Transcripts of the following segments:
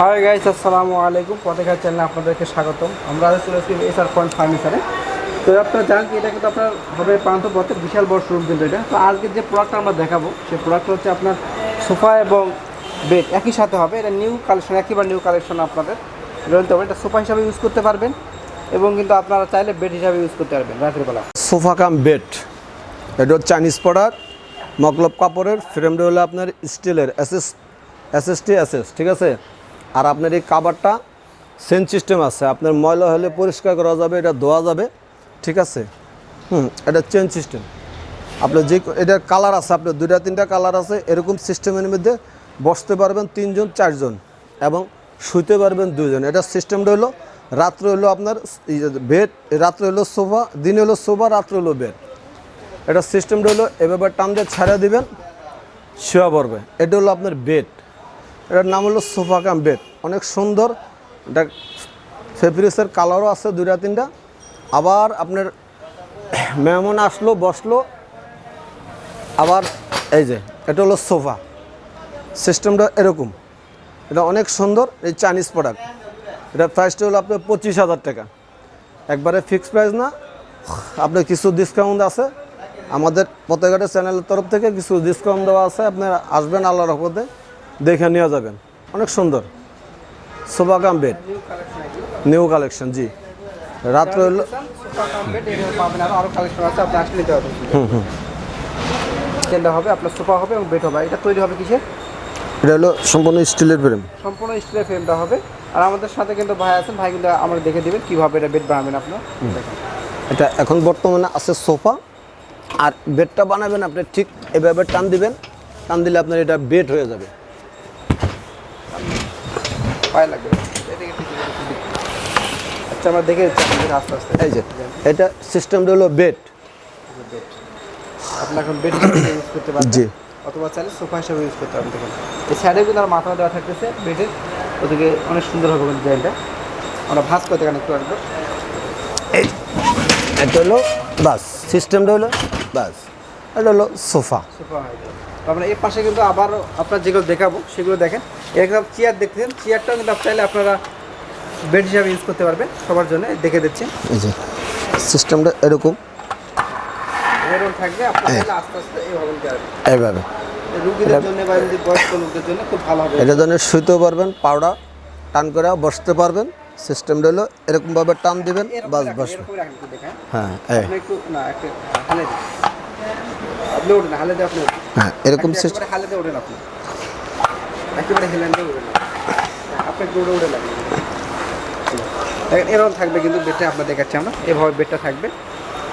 Hi guys আসসালামু আলাইকুম। পথেঘাট চ্যানেলে আপনাদেরকে স্বাগতম। আমরা আজ চলে এসেছি এস আর পয়েন্ট ফার্নিচারে তো আপনারা জানেন এটা কিন্তু আপনার হবে প্রান্ত পথে বিশাল বড় শোরুম কিন্তু এটা। তো আজকে যে প্রোডাক্টটা আমরা দেখাবো, সেই প্রোডাক্টটা হচ্ছে আপনার সোফা এবং বেড একই সাথে হবে। এটা নিউ কালেকশন একেবারে নিউ কালেকশন আপনাদের। নিতে হবে এটা সোফা হিসাবে ইউজ করতে পারবেন এবং কিন্তু আপনারা চাইলে বেড হিসাবে ইউজ করতে পারবেন রাতের বেলা। সোফা কাম বেড এটা হচ্ছে চাইনিজ প্রোডাক্ট মকলব কাপড়ের। ফ্রেমটা হলো আপনার স্টিলের এসএস এসএসটি এসএস ঠিক আছে? আর আপনার এই কাবারটা সেন সিস্টেম আছে। আপনার ময়লা হলে পরিষ্কার করা যাবে, এটা ধোয়া যাবে, ঠিক আছে? হুম, এটা চেন সিস্টেম। আপনার যে এটার কালার আছে, আপনার দুইটা, তিনটা কালার আছে, এরকম সিস্টেমের মধ্যে বসতে পারবেন তিনজন, চারজন এবং শুতে পারবেন দুজন। এটা সিস্টেমটা হলো রাত্রে হলো আপনার বেড, রাত্রে হলো সোফা, দিনে হলো সোফা, রাত্রে হলো বেড। এটা সিস্টেমটা হলো এভাবে টান দিয়ে ছাড়া দিবেন, শোয়া পড়বে। এটা হলো আপনার বেড। এটার নাম হলো সোফা কাম বেড অনেক সুন্দর। এটা ফেব্রিক্সের কালারও আছে দুইটা, তিনটা। আবার আপনার মেহমান আসলো, বসল। আবার এই যে, এটা হলো সোফা। সিস্টেমটা এরকম। এটা অনেক সুন্দর, এই চাইনিজ প্রোডাক্ট। এটা প্রাইসটা হলো আপনার পঁচিশ হাজার টাকা। একবারে ফিক্সড প্রাইস না। আপনার কিছু ডিসকাউন্ট আছে। আমাদের পতেঘাটের চ্যানেলের তরফ থেকে কিছু ডিসকাউন্ট দেওয়া আছে। আপনারা আসবেন আল্লাহর রহমতে। দেখে নেওয়া যাবেন। অনেক সুন্দর। Sofa cum bed. New collection জি। রাত্রে হলো নিতে পারবেন। তেলটা হবে আপনার সোফা হবে এবং বেড হবে। এটা তৈরি হবে কিসের? এটা হলো সম্পূর্ণ স্টিলের ফ্রেম। সম্পূর্ণ স্টিলের ফ্রেমটা হবে। আর আমাদের সাথে কিন্তু ভাই আছেন ভাই কিন্তু আমরা দেখে দিবেন কীভাবে এটা বেড বানাবেন আপনার। এটা এখন বর্তমানে আছে সোফা। আর বেডটা বানাবেন আপনি ঠিক এভাবে টান দিবেন। টান দিলে আপনার এটা বেড হয়ে যাবে। পায়ে লাগবে। আচ্ছা আমরা দেখে আস্তে আস্তে। এই যে এটা সিস্টেমটা হলো বেড আপনি এখন বেড ইউজ করতে পারবেন। জি। অথবা চাইলে সোফা হিসেবে ইউজ করতে পারবেন দেখুন। এই সাইডে কিন্তু আর মাথা দেওয়া থাকতেছে বেডের ওদিকে অনেক সুন্দর হবে ডিজাইনটা আমরা ভাঁজ করতে একটু আসব এই এটা হলো বাস। সিস্টেমটা হলো বাস। এটা হলো সোফা। হয়ে যাবে। এর পাশে কিন্তু আবার আপনার যেগুলো দেখাবো সেগুলো দেখেন। এরকম চেয়ার দেখতেছেন চেয়ারটাও কিন্তু চাইলে আপনারা বেড হিসাবে ইউজ করতে পারবেন সবার জন্য দেখে দিচ্ছি। যে সিস্টেমটা এরকম। এরকম থাকবে আপনার আস্তে আস্তে এইভাবে। এইভাবে এটা জন্য শুইতেও পারবেন পাউডার টান করে বসতে পারবেন। সিস্টেমটা হলো এরকমভাবে টান দিবেন বাস রাখেন, বাস এরকম রাখেন একটু দেখেন। হ্যাঁ আপনি ওঠেন হালে দিয়ে আপনি হ্যাঁ এরকম সিস্টেম একেবারে হালে দিয়ে ওঠেন আপনি। একেবারে হেলেন দিয়ে ওঠেন। আপনি একটু উড়ে উড়ে লাগবে এরকম থাকবে কিন্তু বেডটা আপনার দেখাচ্ছি আমরা। এভাবে বেডটা থাকবে।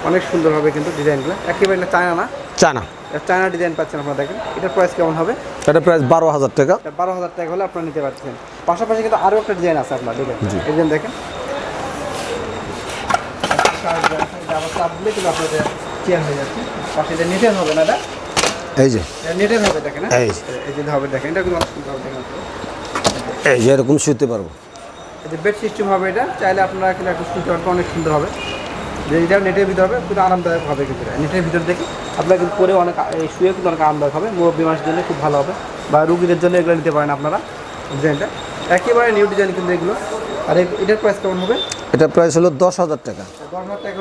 অনেক সুন্দর হবে কিন্তু ডিজাইনগুলো। একেবারে না চায়না না? চানা এটা চায়না ডিজাইন পাচ্ছেন আপনারা দেখেন। এটার প্রাইস কেমন হবে? এটা প্রাইস বারো হাজার টাকা। বারো হাজার টাকা হলে আপনারা নিতে পারছেন। পাশাপাশি কিন্তু আরও একটা ডিজাইন আছে আপনার দেখেন। এই ডিজাইন দেখেন। চাপ দিলে কিন্তু আপনাদের চেয়ার হয়ে যাচ্ছে। এটা হবে না এটা? এই যে। নেটের হবে দেখেন হ্যাঁ? এই যে। হবে দেখেন এটা কিন্তু এই যে এরকম শুতে পারব। এই যে বেড সিস্টেম হবে এটা চাইলে আপনারা কিন্তু একটু শুতে পারবেন অনেক সুন্দর হবে। যে এটা নেটের ভিতর হবে কিন্তু আরামদায়ক হবে কিন্তু নেটের ভিতর দেখে আপনারা কিন্তু পরে অনেক শুয়ে কিন্তু অনেক আরামদায়ক হবে। মুরব্বী মানুষের জন্য খুব ভালো হবে। বা রুগীদের জন্য এগুলো নিতে পারেন আপনারা ডিজাইনটা একেবারে নিউ ডিজাইন কিন্তু এগুলো। আর এটার প্রাইস কেমন হবে? এটা প্রাইস হলো দশ হাজার টাকা। দশ হাজার টাকা